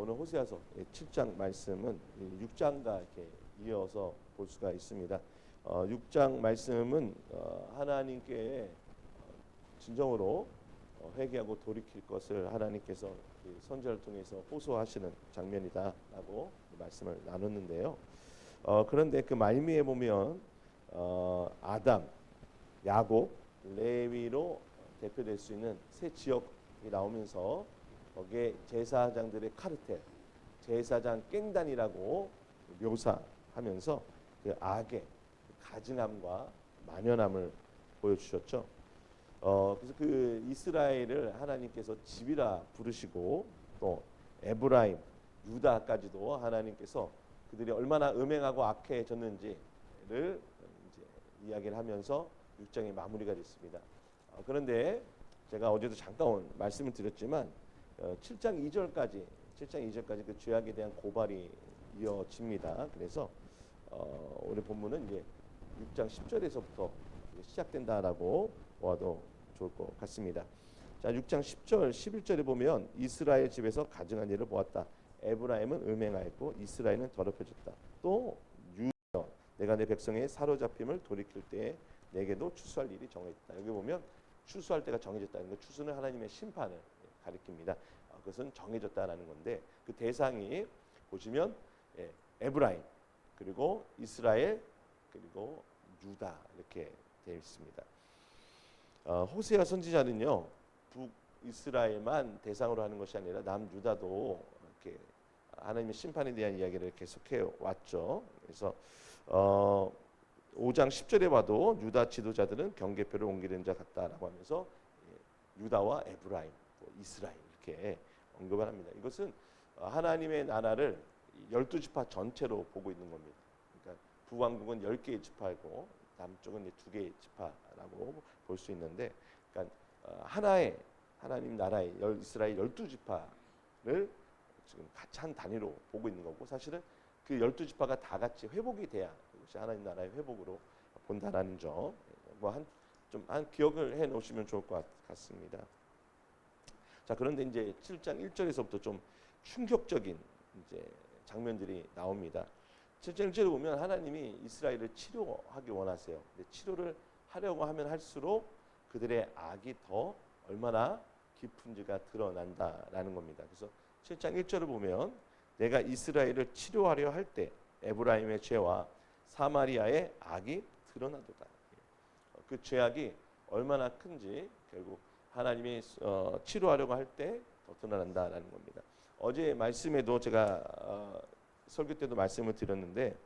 오늘 호세아서 7장 말씀은 6장과 이렇게 이어서 볼 수가 있습니다. 어, 6장 말씀은 어, 하나님께 어, 진정으로 어, 회개하고 돌이킬 것을 하나님께서 그 선지자를 통해서 호소하시는 장면이다라고 말씀을 나눴는데요. 어, 그런데 그 말미에 보면 어, 아담, 야곱, 레위로 대표될 수 있는 세 지역이 나오면서 거기에 제사장들의 카르텔, 제사장 깽단이라고 묘사하면서 그 악의 가증함과 만연함을 보여주셨죠. 어, 그래서 그 이스라엘을 하나님께서 집이라 부르시고 또 에브라임, 유다까지도 하나님께서 그들이 얼마나 음행하고 악해졌는지를 이야기를 하면서 6장이 마무리가 됐습니다. 어, 그런데 제가 어제도 잠깐 말씀을 드렸지만 어, 7장 2절까지 7장 2절까지 그 죄악에 대한 고발이 이어집니다. 그래서 어, 오늘 본문은 이제 6장 10절에서부터 시작된다라고 보아도 좋을 것 같습니다. 자, 6장 10절, 11절에 보면 이스라엘 집에서 가증한 일을 보았다. 에브라임은 음행하였고 이스라엘은 더럽혀졌다. 또 유다 내가 내 백성의 사로잡힘을 돌이킬 때에 내게도 추수할 일이 정해졌다. 여기 보면 추수할 때가 정해졌다는 거 추수는 하나님의 심판을 가리킵니다. 어, 그것은 정해졌다라는 건데 그 대상이 보시면 예, 에브라임 그리고 이스라엘 그리고 유다 이렇게 되어 있습니다. 어, 호세아 선지자는요 북 이스라엘만 대상으로 하는 것이 아니라 남 유다도 이렇게 하나님의 심판에 대한 이야기를 계속해 왔죠. 그래서 어, 5장 10절에 봐도 유다 지도자들은 경계표를 옮기는 자 같다라고 하면서 예, 유다와 에브라임, 이스라엘 이렇게 언급을 합니다. 이것은 어, 하나님의 나라를 열두 지파 전체로 보고 있는 겁니다. 그러니까 북왕국은 열 개의 지파이고 남쪽은 두 개의 지파라고 볼 수 있는데, 그러니까 어, 하나의 하나님 나라의 열, 이스라엘 열두 지파를 지금 같이 한 단위로 보고 있는 거고, 사실은 그 열두 지파가 다 같이 회복이 돼야 그것이 하나님 나라의 회복으로 본다라는 점, 좀한 기억을 해 놓으시면 좋을 것 같습니다. 자 그런데 이제 7장 1절에서부터 좀 충격적인 이제 장면들이 나옵니다. 7장 1절에 보면 하나님이 이스라엘을 치료하기 원하세요. 치료를 하려고 하면 할수록 그들의 악이 더 얼마나 깊은지가 드러난다라는 겁니다. 그래서 7장 1절을 보면 내가 이스라엘을 치료하려 할 때 에브라임의 죄와 사마리아의 악이 드러나도다. 그 죄악이 얼마나 큰지 결국 하나님이 어, 치료하려고 할 때 더 드러난다라는 겁니다. 어제 말씀에도 제가 어, 설교 때도 말씀을 드렸는데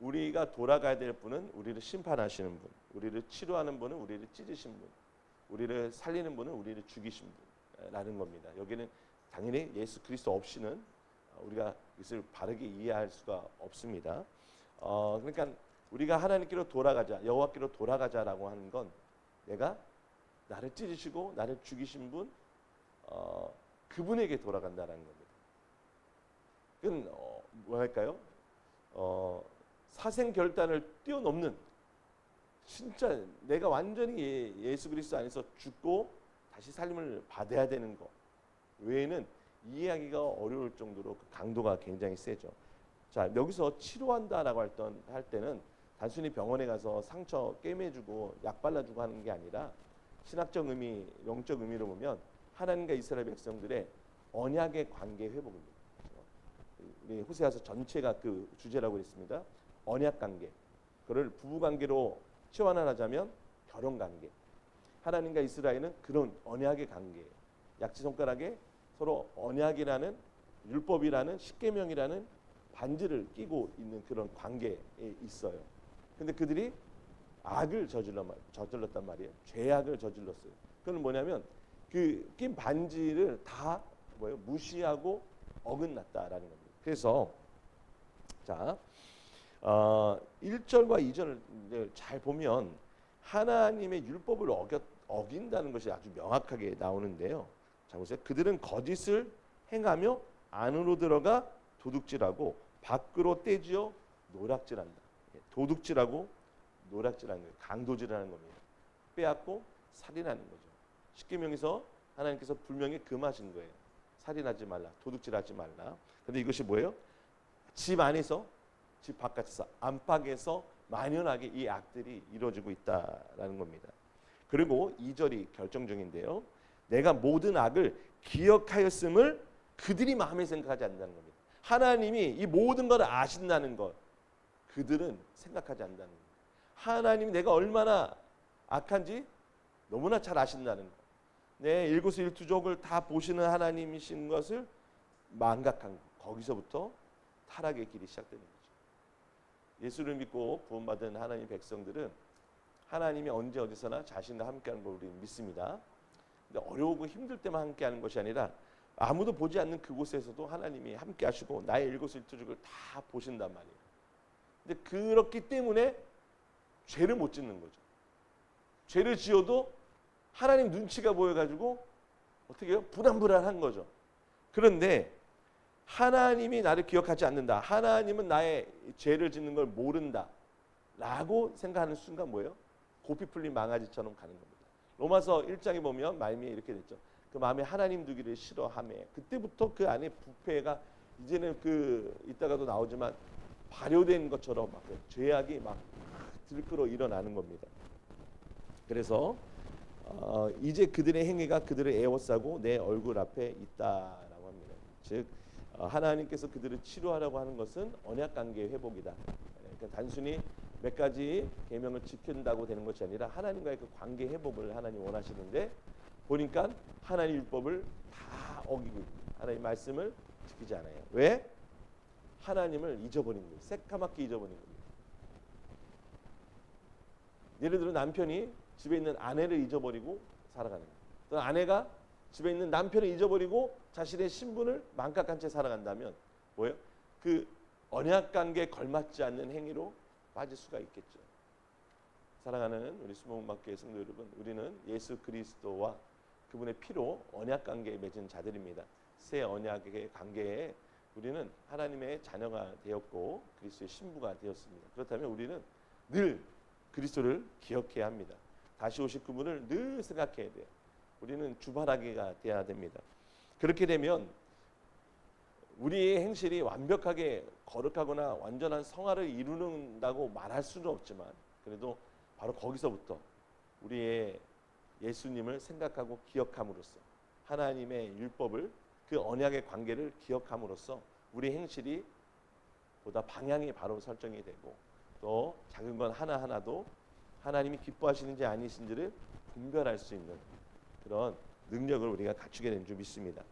우리가 돌아가야 될 분은 우리를 심판하시는 분, 우리를 치료하는 분은 우리를 찢으신 분, 우리를 살리는 분은 우리를 죽이신 분라는 겁니다. 여기는 당연히 예수 그리스도 없이는 우리가 이것을 바르게 이해할 수가 없습니다. 어, 그러니까 우리가 하나님께로 돌아가자, 여호와께로 돌아가자라고 하는 건 내가 나를 찢으시고 나를 죽이신 분, 어, 그분에게 돌아간다는 겁니다. 그건 어, 뭐랄까요? 어, 사생 결단을 뛰어넘는 진짜 내가 완전히 예, 예수 그리스도 안에서 죽고 다시 살림을 받아야 되는 거 외에는 이해하기가 어려울 정도로 그 강도가 굉장히 세죠. 자 여기서 치료한다라고 할 때는 단순히 병원에 가서 상처 꿰매주고 약 발라주고 하는 게 아니라 신학적 의미, 영적 의미로 보면 하나님과 이스라엘 백성들의 언약의 관계 회복입니다. 우리 호세아서 전체가 그 주제라고 했습니다. 언약 관계. 그를 부부 관계로 치환하자면 결혼 관계. 하나님과 이스라엘은 그런 언약의 관계. 약지 손가락에 서로 언약이라는 율법이라는 십계명이라는 반지를 끼고 있는 그런 관계에 있어요. 근데 그들이 악을 저질렀단 말이에요. 죄악을 저질렀어요. 그건 뭐냐면 그 낀 반지를 다 뭐예요? 무시하고 어긋났다라는 겁니다. 그래서 자 어, 1절과 2절을 잘 보면 하나님의 율법을 어겼, 어긴다는 것이 아주 명확하게 나오는데요. 자 보세요. 그들은 거짓을 행하며 안으로 들어가 도둑질하고 밖으로 떼지어 노락질한다. 예, 도둑질하고 노락질하는 거예요. 강도질하는 겁니다. 빼앗고 살인하는 거죠. 십계명에서 하나님께서 분명히 금하신 거예요. 살인하지 말라, 도둑질하지 말라. 근데 이것이 뭐예요? 집 안에서, 집 바깥에서, 안팎에서 만연하게 이 악들이 이루어지고 있다라는 겁니다. 그리고 2절이 결정적인데요. 내가 모든 악을 기억하였음을 그들이 마음에 생각하지 않는다는 겁니다. 하나님이 이 모든 것을 아신다는 것 그들은 생각하지 않는다는 겁니다. 하나님이 내가 얼마나 악한지 너무나 잘 아신다는 것. 내 일거수일투족을 다 보시는 하나님이신 것을 망각한 것. 거기서부터 타락의 길이 시작되는 거죠. 예수를 믿고 구원받은 하나님 백성들은 하나님이 언제 어디서나 자신과 함께하는 걸 우리는 믿습니다. 근데 어려우고 힘들 때만 함께하는 것이 아니라 아무도 보지 않는 그곳에서도 하나님이 함께하시고 나의 일거수일투족을 다 보신단 말이에요. 근데 그렇기 때문에 죄를 못 짓는 거죠. 죄를 지어도 하나님 눈치가 보여가지고 어떻게 해요? 불안불안한 거죠. 그런데 하나님이 나를 기억하지 않는다. 하나님은 나의 죄를 짓는 걸 모른다. 라고 생각하는 순간 뭐예요? 고삐 풀린 망아지처럼 가는 겁니다. 로마서 1장에 보면 말미에 이렇게 됐죠. 그 마음에 하나님 두기를 싫어함에 그때부터 그 안에 부패가 이제는 그 이따가도 나오지만 발효된 것처럼 막 죄악이 막 들끓어 일어나는 겁니다. 그래서 어, 이제 그들의 행위가 그들을 애워싸고 내 얼굴 앞에 있다라고 합니다. 즉 어, 하나님께서 그들을 치료하라고 하는 것은 언약 관계 회복이다. 그러니까 단순히 몇 가지 계명을 지킨다고 되는 것이 아니라 하나님과의 그 관계 회복을 하나님 원하시는데 보니까 하나님 율법을 다 어기고 하나님 말씀을 지키지 않아요. 왜? 하나님을 잊어버린 거예요. 새까맣게 잊어버린 겁니다. 예를 들어 남편이 집에 있는 아내를 잊어버리고 살아가는. 또 아내가 집에 있는 남편을 잊어버리고 자신의 신분을 망각한 채 살아간다면 뭐예요? 그 언약 관계에 걸맞지 않는 행위로 빠질 수가 있겠죠. 사랑하는 우리 수목막교회 성도 여러분, 우리는 예수 그리스도와 그분의 피로 언약 관계에 맺은 자들입니다. 새 언약의 관계에 우리는 하나님의 자녀가 되었고 그리스도의 신부가 되었습니다. 그렇다면 우리는 늘 그리스도를 기억해야 합니다. 다시 오실 그분을 늘 생각해야 돼요. 우리는 주바라기가 돼야 됩니다. 그렇게 되면 우리의 행실이 완벽하게 거룩하거나 완전한 성화를 이루는다고 말할 수는 없지만 그래도 바로 거기서부터 우리의 예수님을 생각하고 기억함으로써 하나님의 율법을 그 언약의 관계를 기억함으로써 우리 행실이 보다 방향이 바로 설정이 되고 또 작은 건 하나하나도 하나님이 기뻐하시는지 아니신지를 분별할 수 있는 그런 능력을 우리가 갖추게 된 줄 믿습니다.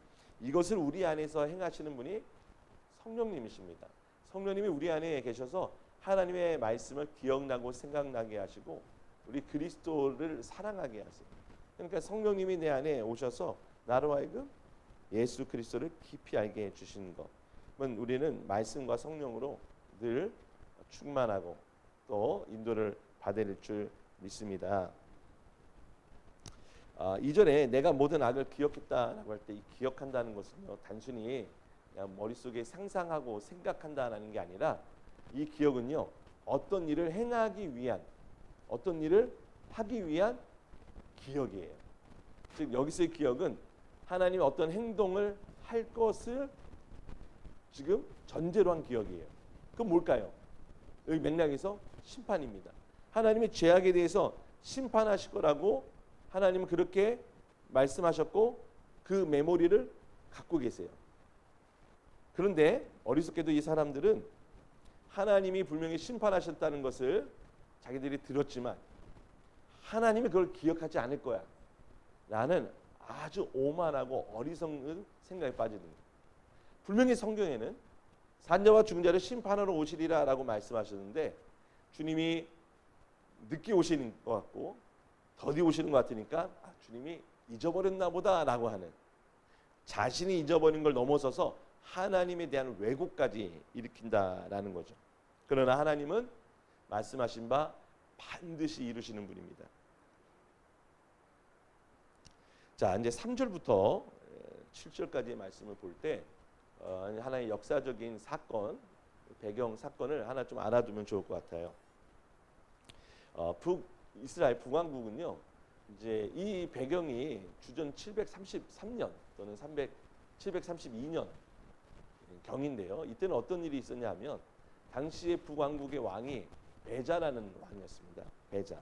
이것을 우리 안에서 행하시는 분이 성령님이십니다. 성령님이 우리 안에 계셔서 하나님의 말씀을 기억나고 생각나게 하시고 우리 그리스도를 사랑하게 하세요. 그러니까 성령님이 내 안에 오셔서 나로 하여금 예수 그리스도를 깊이 알게 해주시는 것. 우리는 말씀과 성령으로 늘 충만하고 또 인도를 받을 줄 믿습니다. 아, 이전에 내가 모든 악을 기억했다라고 할 때 이 기억한다는 것은요 단순히 머릿속에 상상하고 생각한다라는 게 아니라 이 기억은요 어떤 일을 행하기 위한 어떤 일을 하기 위한 기억이에요. 즉 여기서의 기억은 하나님이 어떤 행동을 할 것을 지금 전제로 한 기억이에요. 그럼 뭘까요? 여기 맥락에서 심판입니다. 하나님의 죄악에 대해서 심판하실 거라고 하나님은 그렇게 말씀하셨고 그 메모리를 갖고 계세요. 그런데 어리석게도 이 사람들은 하나님이 분명히 심판하셨다는 것을 자기들이 들었지만 하나님이 그걸 기억하지 않을 거야. 라는 아주 오만하고 어리석은 생각에 빠지는 거예요. 분명히 성경에는 산자와 중자를 심판하러 오시리라라고 말씀하셨는데 주님이 늦게 오시는 것 같고 더디 오시는 것 같으니까 아, 주님이 잊어버렸나 보다라고 하는 자신이 잊어버린 걸 넘어서서 하나님에 대한 왜곡까지 일으킨다라는 거죠. 그러나 하나님은 말씀하신 바 반드시 이루시는 분입니다. 자, 이제 3절부터 7절까지의 말씀을 볼때 어, 하나의 역사적인 사건, 배경 사건을 하나 좀 알아두면 좋을 것 같아요. 어, 북 이스라엘 북왕국은요. 이제 이 배경이 주전 733년 또는 732년 경인데요. 이때는 어떤 일이 있었냐면 당시에 북왕국의 왕이 베자라는 왕이었습니다. 베자.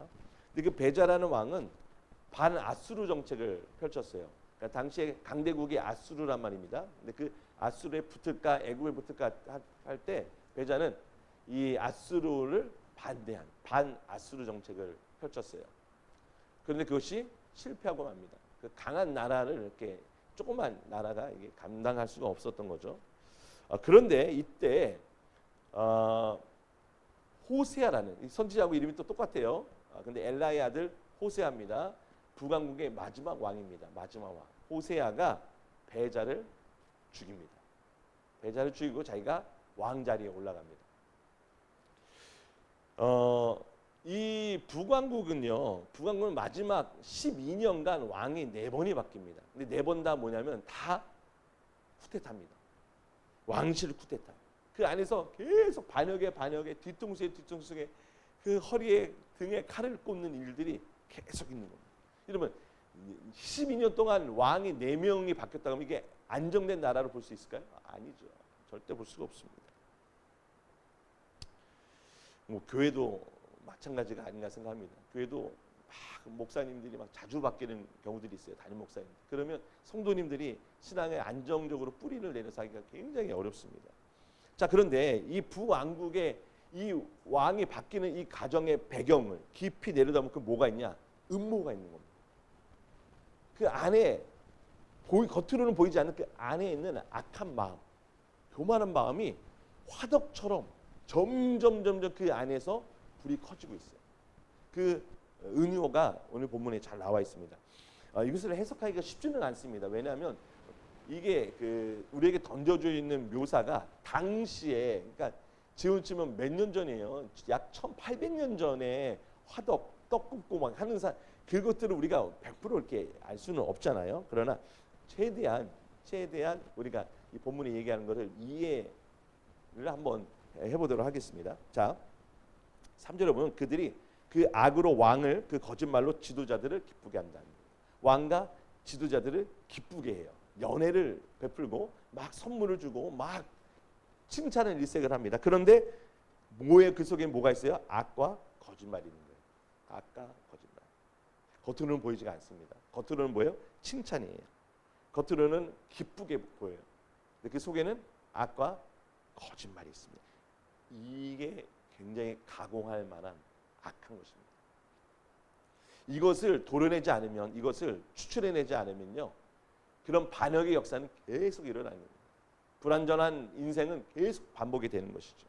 근데 그 베자라는 왕은 반아수르 정책을 펼쳤어요. 그러니까 당시에 강대국이 아수르란 말입니다. 근데 그 아수르에 붙을까 애국에 붙을까 할때 베자는 이 아수르를 반대한 반 아수르 정책을 펼쳤어요. 그런데 그것이 실패하고 맙니다. 그 강한 나라를 이렇게 조그만 나라가 이게 감당할 수가 없었던 거죠. 아, 그런데 이때 어, 호세아라는 이 선지자하고 이름이 또 똑같아요. 아, 근데 엘라의 아들 호세아입니다. 북왕국의 마지막 왕입니다. 마지막 왕. 호세아가 베자를 죽입니다. 베자를 죽이고 자기가 왕 자리에 올라갑니다. 어, 이 북왕국은요. 북왕국은 마지막 12년간 왕이 네 번이 바뀝니다. 근데 네 번 다 뭐냐면 다 쿠데타입니다. 왕실 쿠데타. 그 안에서 계속 반역에 반역에 뒤통수에 뒤통수에 그 허리에 등에 칼을 꽂는 일들이 계속 있는 겁니다. 이러면 12년 동안 왕이 네 명이 바뀌었다고 하면 이게 안정된 나라로 볼 수 있을까요? 아니죠. 절대 볼 수가 없습니다. 뭐 교회도 마찬가지가 아닌가 생각합니다. 교회도 막 목사님들이 막 자주 바뀌는 경우들이 있어요. 담임 목사님. 그러면 성도님들이 신앙에 안정적으로 뿌리를 내려서 하기가 굉장히 어렵습니다. 자 그런데 이 부왕국의 이 왕이 바뀌는 이 가정의 배경을 깊이 내려다보면 그 뭐가 있냐? 음모가 있는 겁니다. 그 안에 보이, 겉으로는 보이지 않는 그 안에 있는 악한 마음, 교만한 마음이 화덕처럼 점점 점점 그 안에서 불이 커지고 있어요. 그 은효가 오늘 본문에 잘 나와 있습니다. 어, 이것을 해석하기가 쉽지는 않습니다. 왜냐하면 이게 그 우리에게 던져져 있는 묘사가 당시에 그러니까 지금 치면 몇년 전이에요. 약 1,800년 전에 화덕 떡 굽고 막 하는 사 그것들을 우리가 100% 이렇게 알 수는 없잖아요. 그러나 최대한 최대한 우리가 이 본문에 얘기하는 것을 이해를 한번 해보도록 하겠습니다. 자, 3절에 보면 그들이 그 악으로 왕을 그 거짓말로 지도자들을 기쁘게 한다. 왕과 지도자들을 기쁘게 해요. 연애를 베풀고 막 선물을 주고 막 칭찬을 일색을 합니다. 그런데 뭐에 그 속에 뭐가 있어요? 악과 거짓말이 있는 거예요. 악과 거짓말. 겉으로는 보이지가 않습니다. 겉으로는 뭐예요? 칭찬이에요. 겉으로는 기쁘게 보여요. 근데 그 속에는 악과 거짓말이 있습니다. 이게 굉장히 가공할 만한 악한 것입니다. 이것을 도려내지 않으면 이것을 추출해내지 않으면요. 그런 반역의 역사는 계속 일어나는 거예요. 불완전한 인생은 계속 반복이 되는 것이죠.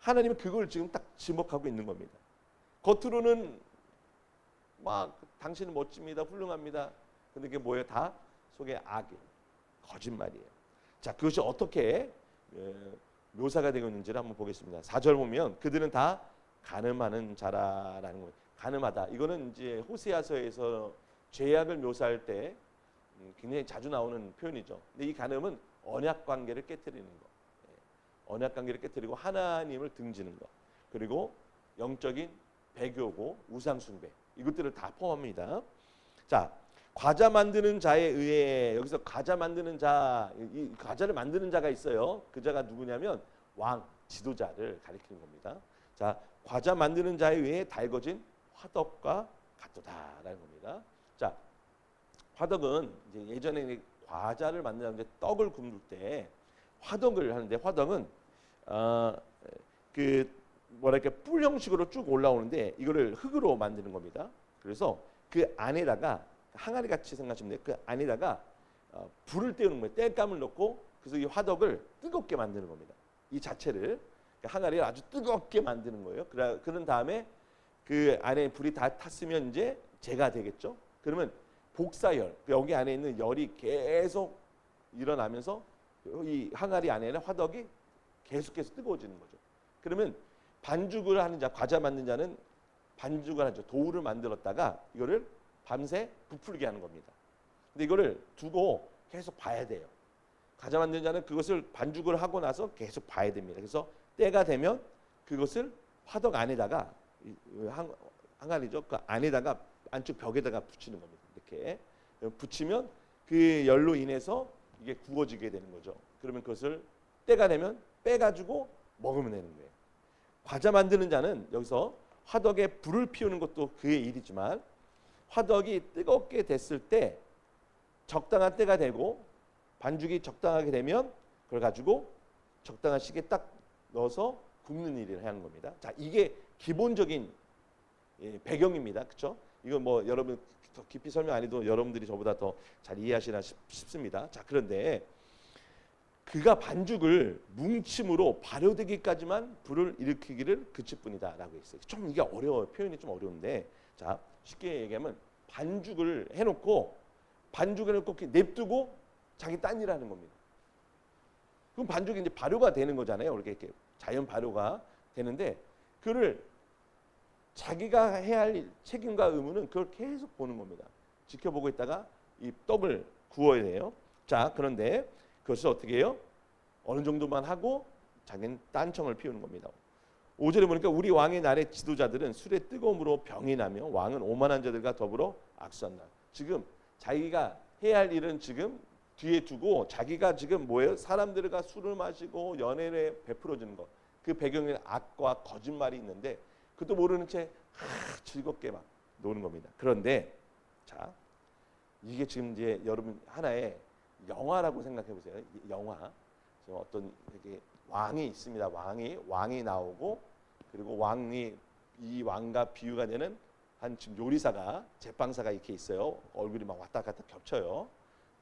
하나님은 그걸 지금 딱 지목하고 있는 겁니다. 겉으로는 막 당신은 멋집니다. 훌륭합니다. 근데 그게 뭐예요? 다 속에 악이에요. 거짓말이에요. 자, 그것이 어떻게 에, 묘사가 되고 있는지를 한번 보겠습니다. 4절 보면 그들은 다 가늠하는 자라라는 거예요. 가늠하다. 이거는 이제 호세아서에서 죄악을 묘사할 때 음, 굉장히 자주 나오는 표현이죠. 근데 이 가늠은 언약 관계를 깨뜨리는 거. 예, 언약 관계를 깨뜨리고 하나님을 등지는 거. 그리고 영적인 배교고 우상 숭배. 이것들을 다 포함합니다. 자, 과자 만드는 자에 의해 여기서 과자 만드는 자, 이 과자를 만드는 자가 있어요. 그 자가 누구냐면 왕 지도자를 가리키는 겁니다. 자, 과자 만드는 자에 의해 달궈진 화덕과 같도다라는 겁니다. 자, 화덕은 이제 예전에 과자를 만드는데 떡을 굽을 때 화덕을 하는데 화덕은 어 그 뭐랄까 뿔 형식으로 쭉 올라오는데 이거를 흙으로 만드는 겁니다. 그래서 그 안에다가 항아리 같이 생각하시면 돼요. 그 안에다가 어, 불을 때우는 거예요. 땔감을 넣고 그래서 이 화덕을 뜨겁게 만드는 겁니다. 이 자체를 그러니까 항아리를 아주 뜨겁게 만드는 거예요. 그러, 그런 다음에 그 안에 불이 다 탔으면 이제 재가 되겠죠. 그러면 복사열 여기 안에 있는 열이 계속 일어나면서 이 항아리 안에는 화덕이 계속해서 뜨거워지는 거죠. 그러면 반죽을 하는 자, 과자 만든 자는 반죽을 하죠. 도우를 만들었다가 이거를 밤새 부풀게 하는 겁니다. 근데 이거를 두고 계속 봐야 돼요. 과자 만든 자는 그것을 반죽을 하고 나서 계속 봐야 됩니다. 그래서 때가 되면 그것을 화덕 안에다가 항, 항아리죠. 그 안에다가 안쪽 벽에다가 붙이는 겁니다. 이렇게 붙이면 그 열로 인해서 이게 구워지게 되는 거죠. 그러면 그것을 때가 되면 빼가지고 먹으면 되는 거예요. 과자 만드는 자는 여기서 화덕에 불을 피우는 것도 그의 일이지만 화덕이 뜨겁게 됐을 때 적당한 때가 되고 반죽이 적당하게 되면 그걸 가지고 적당한 시기에 딱 넣어서 굽는 일을 하는 겁니다. 자, 이게 기본적인 예, 배경입니다. 그렇죠? 이거 뭐 여러분 더 깊이 설명 안 해도 여러분들이 저보다 더 잘 이해하시나 싶, 싶습니다. 자, 그런데 그가 반죽을 뭉침으로 발효되기까지만 불을 일으키기를 그칠 뿐이다라고 했어요. 좀 이게 어려워요. 표현이 좀 어려운데 자 쉽게 얘기하면 반죽을 해놓고 반죽을 해놓고 냅두고 자기 딴 일하는 겁니다. 그럼 반죽이 이제 발효가 되는 거잖아요. 이렇게, 이렇게 자연 발효가 되는데 그를 자기가 해야 할 일, 책임과 의무는 그걸 계속 보는 겁니다. 지켜보고 있다가 이 떡을 구워야 돼요. 자 그런데 그것을 어떻게 해요? 어느 정도만 하고 자기는 딴청을 피우는 겁니다. 5절에 보니까 우리 왕의 날의 지도자들은 술의 뜨거움으로 병이 나며 왕은 오만한 자들과 더불어 악수한다. 지금 자기가 해야 할 일은 지금 뒤에 두고 자기가 지금 뭐예요? 사람들과 술을 마시고 연애를 베풀어 주는 것. 그 배경에 악과 거짓말이 있는데 그것도 모르는 채 아, 즐겁게 막 노는 겁니다. 그런데 자 이게 지금 이제 여러분 하나의 영화라고 생각해 보세요. 영화. 지금 어떤 이게 왕이 있습니다. 왕이 왕이 나오고 그리고 왕이 이 왕과 비유가 되는 한 지금 요리사가 제빵사가 이렇게 있어요. 얼굴이 막 왔다 갔다 겹쳐요.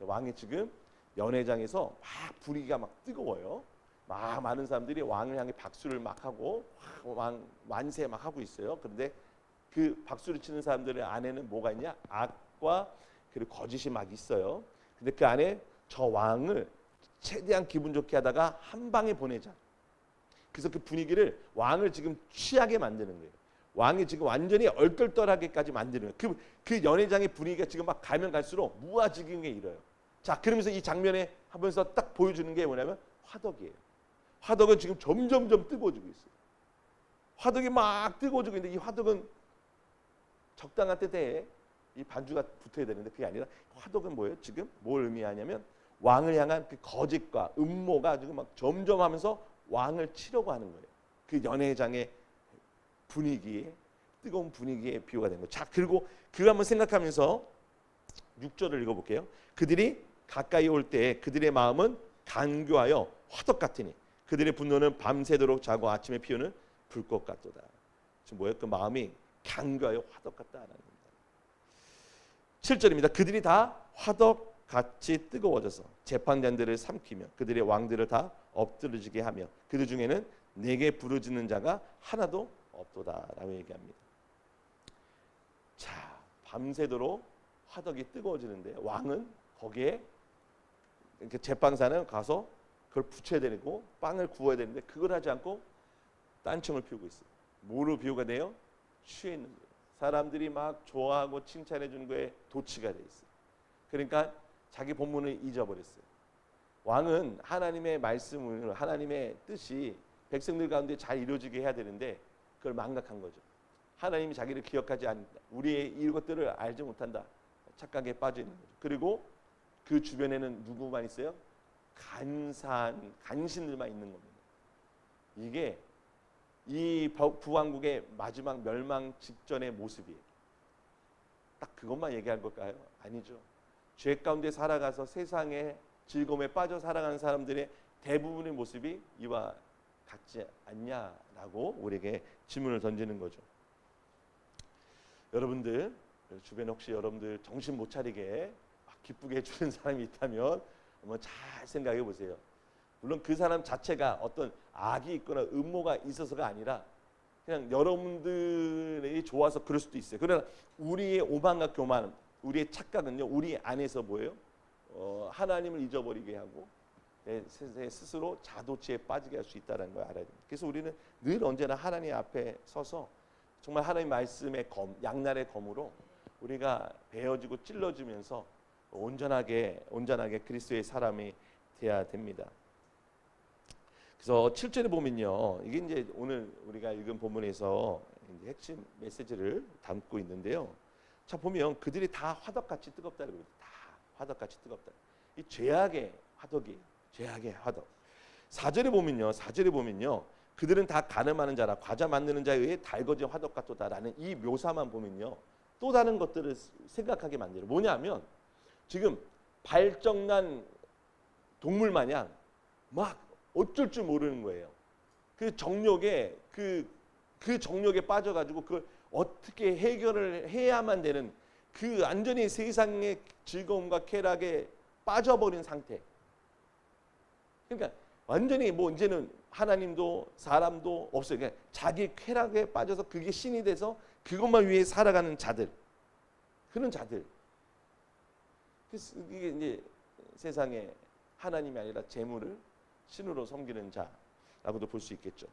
왕이 지금 연회장에서 막 분위기가 막 뜨거워요. 막 많은 사람들이 왕을 향해 박수를 막 하고 왕 만세 막 하고 있어요. 그런데 그 박수를 치는 사람들의 안에는 뭐가 있냐? 악과 그리고 거짓이 막 있어요. 근데 그 안에 저 왕을 최대한 기분 좋게 하다가 한 방에 보내자. 그래서 그 분위기를 왕을 지금 취하게 만드는 거예요. 왕이 지금 완전히 얼떨떨하게까지 만드는 거예요. 그, 그 연회장의 분위기가 지금 막 가면 갈수록 무아지경에 이뤄요. 자, 그러면서 이 장면에 하면서 딱 보여주는 게 뭐냐면 화덕이에요. 화덕은 지금 점점점 뜨거워지고 있어요. 화덕이 막 뜨거워지고 있는데 이 화덕은 적당한 때에 이 반주가 붙어야 되는데 그게 아니라 화덕은 뭐예요? 지금 뭘 의미하냐면 왕을 향한 그 거짓과 음모가 지금 막 점점 하면서 왕을 치려고 하는 거예요. 그 연회장의 분위기에 뜨거운 분위기에 비유가 된 거예요. 자, 그리고 그거 한번 생각하면서 6절을 읽어볼게요. 그들이 가까이 올때 그들의 마음은 간교하여 화덕 같으니 그들의 분노는 밤새도록 자고 아침에 피우는 불꽃 같도다. 지금 뭐예요? 그 마음이 간교하여 화덕 같다라는 겁니다. 7절입니다. 그들이 다 화덕 같이 뜨거워져서 재판장들을 삼키며 그들의 왕들을 다 엎드러지게 하며 그들 중에는 내게 부르짖는 자가 하나도 없도다라고 얘기합니다. 자, 밤새도록 화덕이 뜨거워지는데 왕은 거기에 제빵사는 가서 그걸 붙여야 되고 빵을 구워야 되는데 그걸 하지 않고 딴청을 피우고 있어요. 뭐로 비유가 돼요? 취해 있는 거예요. 사람들이 막 좋아하고 칭찬해 주는 거에 도취가 돼 있어요. 그러니까 자기 본문을 잊어버렸어요. 왕은 하나님의 말씀을 하나님의 뜻이 백성들 가운데 잘 이루어지게 해야 되는데 그걸 망각한 거죠. 하나님이 자기를 기억하지 않는다. 우리의 이것들을 알지 못한다. 착각에 빠져 있는 거죠. 그리고 그 주변에는 누구만 있어요? 간사한 간신들만 있는 겁니다. 이게 이 부왕국의 마지막 멸망 직전의 모습이에요. 딱 그것만 얘기할 걸까요? 아니죠. 죄 가운데 살아가서 세상의 즐거움에 빠져 살아가는 사람들의 대부분의 모습이 이와 같지 않냐라고 우리에게 질문을 던지는 거죠. 여러분들 주변 혹시 여러분들 정신 못 차리게 막 기쁘게 해주는 사람이 있다면 한번 잘 생각해 보세요. 물론 그 사람 자체가 어떤 악이 있거나 음모가 있어서가 아니라 그냥 여러분들이 좋아서 그럴 수도 있어요. 그러나 우리의 오만과 교만, 우리의 착각은요, 우리 안에서 뭐예요? 어, 하나님을 잊어버리게 하고 내 스스로 자도치에 빠지게 할 수 있다는 걸 알아야 됩니다. 그래서 우리는 늘 언제나 하나님 앞에 서서 정말 하나님 말씀의 검, 양날의 검으로 우리가 베어지고 찔러지면서 온전하게 온전하게 그리스도의 사람이 돼야 됩니다. 그래서 7절에 보면요. 이게 이제 오늘 우리가 읽은 본문에서 핵심 메시지를 담고 있는데요. 자 보면 그들이 다 화덕같이 뜨겁다 다 화덕같이 뜨겁다. 이 죄악의 화덕이에요. 죄악의 화덕. 4절에 보면요. 4절에 보면요. 그들은 다 가늠하는 자라 과자 만드는 자에 의해 달궈진 화덕 같도다라는 이 묘사만 보면요. 또 다른 것들을 생각하게 만들어요. 뭐냐면 지금 발정난 동물 마냥 막 어쩔 줄 모르는 거예요. 그 정욕에 그, 그 정욕에 빠져가지고 그걸 어떻게 해결을 해야만 되는 그 완전히 세상의 즐거움과 쾌락에 빠져버린 상태. 그러니까 완전히 뭐 이제는 하나님도 사람도 없어요. 그냥 자기 쾌락에 빠져서 그게 신이 돼서 그것만 위해 살아가는 자들. 그런 자들. 그래서 이게 이제 세상에 하나님이 아니라 재물을 신으로 섬기는 자라고도 볼 수 있겠죠.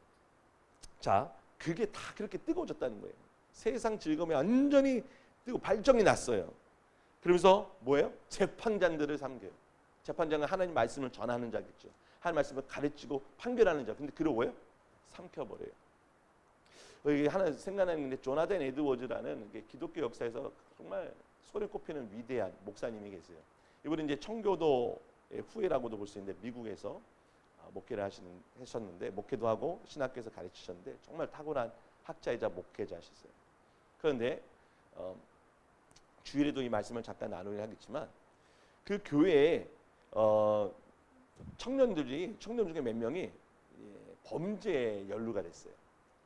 자, 그게 다 그렇게 뜨거워졌다는 거예요. 세상 즐거움에 완전히 뜨고 발정이 났어요. 그러면서 뭐예요? 재판장들을 삼겨요. 재판장은 하나님 말씀을 전하는 자겠죠. 하나님 말씀을 가르치고 판결하는 자. 근데 뭐예요? 삼켜버려요. 이게 하나 생각나는 게 조나단 에드워즈라는 게 기독교 역사에서 정말 소리 꼽히는 위대한 목사님이 계세요. 이분은 이제 청교도의 후예라고도 볼 수 있는데 미국에서 아, 목회를 하시는 하셨는데 목회도 하고 신학교에서 가르치셨는데 정말 탁월한 학자이자 목회자셨어요. 그런데 어, 주일에도 이 말씀을 잠깐 나누긴 하겠지만 그 교회에 어, 청년들이 청년 중에 몇 명이 예, 범죄에 연루가 됐어요.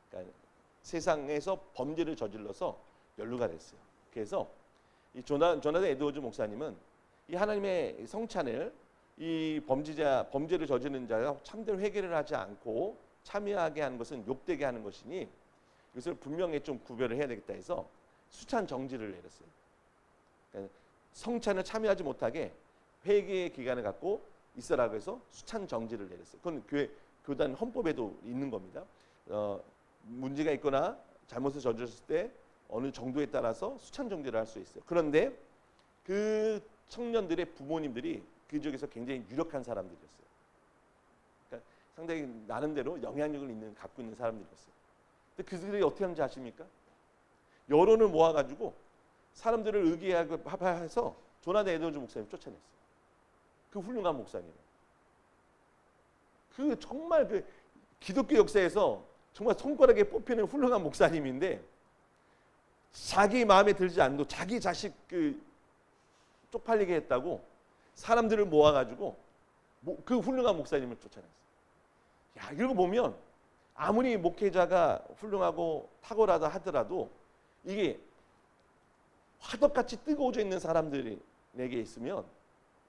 그러니까 세상에서 범죄를 저질러서 연루가 됐어요. 그래서 이 조나 조나단 에드워즈 목사님은 이 하나님의 성찬을 이 범죄자 범죄를 저지르는 자가 참된 회개를 하지 않고 참여하게 하는 것은 욕되게 하는 것이니 이것을 분명히 좀 구별을 해야 되겠다 해서 수찬 정지를 내렸어요. 그러니까 성찬을 참여하지 못하게 회개의 기간을 갖고 있어라고 해서 수찬 정지를 내렸어요. 그건 교회 교단 헌법에도 있는 겁니다. 어, 문제가 있거나 잘못을 저질렀을 때 어느 정도에 따라서 수찬 정지를 할 수 있어요. 그런데 그 청년들의 부모님들이 그 지역에서 굉장히 유력한 사람들이었어요. 그러니까 상당히 나름대로 영향력을 있는 갖고 있는 사람들이었어요. 근데 그들이 어떻게 하는지 아십니까? 여론을 모아가지고 사람들을 의기해서 조나단 에드워즈 목사님 쫓아냈어요. 그 훌륭한 목사님. 그 정말 그 기독교 역사에서 정말 손가락에 뽑히는 훌륭한 목사님인데 자기 마음에 들지 않고 자기 자식 그 쪽팔리게 했다고 사람들을 모아가지고 그 훌륭한 목사님을 쫓아냈어요. 야 이거 보면 아무리 목회자가 훌륭하고 탁월하다 하더라도 이게 화덕같이 뜨거워져 있는 사람들이 내게 있으면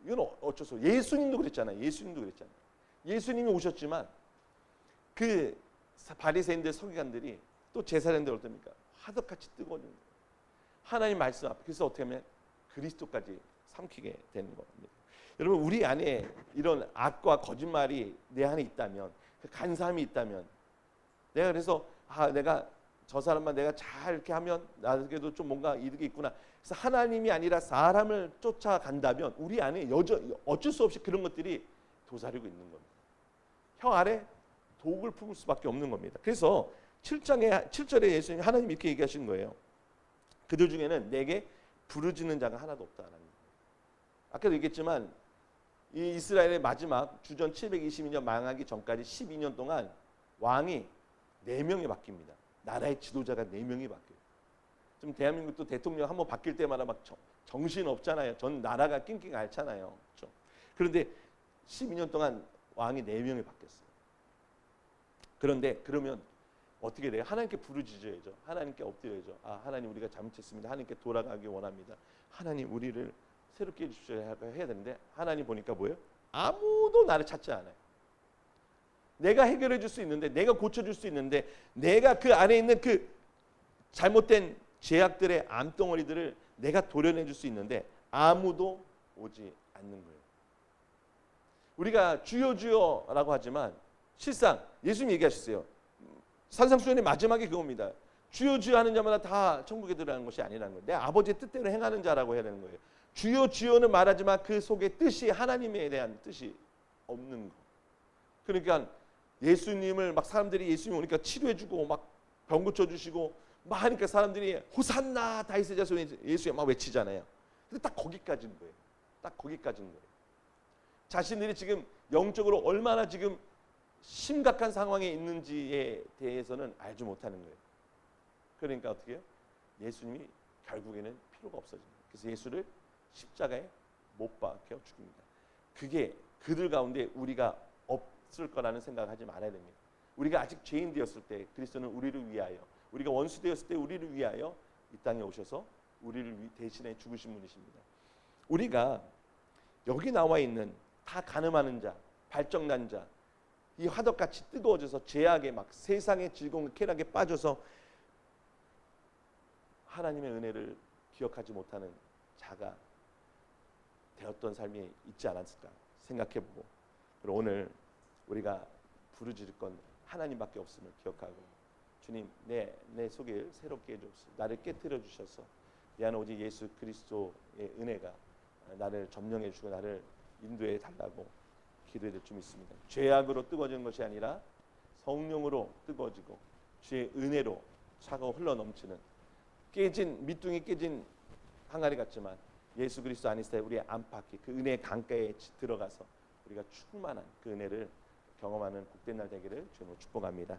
이건 어- 어쩔 수 없어요. 예수님도 그랬잖아요. 예수님도 그랬잖아요. 예수님이 오셨지만 그 사- 바리새인들 서기관들이 또 제사장들 어떻습니까? 화덕같이 뜨거워지는 거예요. 하나님 말씀 앞에 그래서 어떻게 하면 그리스도까지 삼키게 되는 겁니다. 여러분 우리 안에 이런 악과 거짓말이 내 안에 있다면 그 간사함이 있다면 내가 그래서 아 내가 저 사람만 내가 잘 이렇게 하면 나에게도 좀 뭔가 이득이 있구나. 그래서 하나님이 아니라 사람을 쫓아간다면 우리 안에 여저 어쩔 수 없이 그런 것들이 도사리고 있는 겁니다. 혀 아래 독을 품을 수밖에 없는 겁니다. 그래서 7장에 7절에 예수님 하나님 이렇게 얘기하신 거예요. 그들 중에는 내게 부르짖는 자가 하나도 거예요. 아까도 얘기했지만 이 이스라엘의 마지막 주전 722년 망하기 전까지 12년 동안 왕이 네 명이 바뀝니다. 나라의 지도자가 네 명이 바뀌어요. 좀 대한민국도 대통령 한번 바뀔 때마다 막 정, 신 없잖아요. 전 나라가 낑낑 앓잖아요. 그렇죠? 그런데 12년 동안 왕이 네 명이 바뀌었어요. 그런데 그러면 어떻게 돼요? 하나님께 부르짖어야죠. 하나님께 엎드려야죠. 아 하나님 우리가 잘못했습니다. 하나님께 돌아가기 원합니다. 하나님 우리를 새롭게 해주셔야 해야 되는데 하나님 보니까 뭐예요? 아무도 나를 찾지 않아요. 내가 해결해 줄 수 있는데 내가 고쳐 줄 수 있는데 내가 그 안에 있는 그 잘못된 죄악들의 암덩어리들을 내가 도려내 줄 수 있는데 아무도 오지 않는 거예요. 우리가 주여 주여라고 하지만 실상 예수님 얘기하셨어요. 산상수훈의 마지막이 그겁니다. 주여 주여 하는 자마다 다 천국에 들어가는 것이 아니라는 거예요. 내 아버지의 뜻대로 행하는 자라고 해야 되는 거예요. 주여 주여는 말하지만 그 속에 뜻이 하나님에 대한 뜻이 없는 거. 그러니까 예수님을 막 사람들이 예수님 오니까 치료해주고 막 병 고쳐주시고 막 하니까 사람들이 호산나 다윗의 자손이 예수에 막 외치잖아요. 근데 딱 거기까지인 거예요. 딱 거기까지인 거예요. 자신들이 지금 영적으로 얼마나 지금 심각한 상황에 있는지에 대해서는 알지 못하는 거예요. 그러니까 어떻게 해요? 예수님이 결국에는 필요가 없어집니다. 그래서 예수를 십자가에 못 박혀 죽입니다. 그게 그들 가운데 우리가 없을 거라는 생각을 하지 말아야 됩니다. 우리가 아직 죄인 되었을 때 그리스도는 우리를 위하여 우리가 원수 되었을 때 우리를 위하여 이 땅에 오셔서 우리를 위- 대신해 죽으신 분이십니다. 우리가 여기 나와 있는 다 가늠하는 자, 발정난 자, 이 화덕같이 뜨거워져서 죄악에 막 세상의 즐거운 쾌락에 빠져서 하나님의 은혜를 기억하지 못하는 자가 되었던 삶이 있지 않았을까 생각해보고 그리고 오늘 우리가 부르짖을 건 하나님밖에 없음을 기억하고 주님 내 내 속을 새롭게 해주옵소서 나를 깨뜨려 주셔서 미안 오직 예수 그리스도의 은혜가 나를 점령해 주고 나를 인도해 달라고 기도해야 좀 있습니다. 죄악으로 뜨거워지는 것이 아니라 성령으로 뜨거워지고 주의 은혜로 차고 흘러 넘치는 깨진 밑둥이 깨진 항아리 같지만 예수 그리스도 안에 있을 때 우리의 안팎이 그 은혜의 강가에 지- 들어가서 우리가 충만한 그 은혜를 경험하는 복된 날 되기를 주님으로 축복합니다.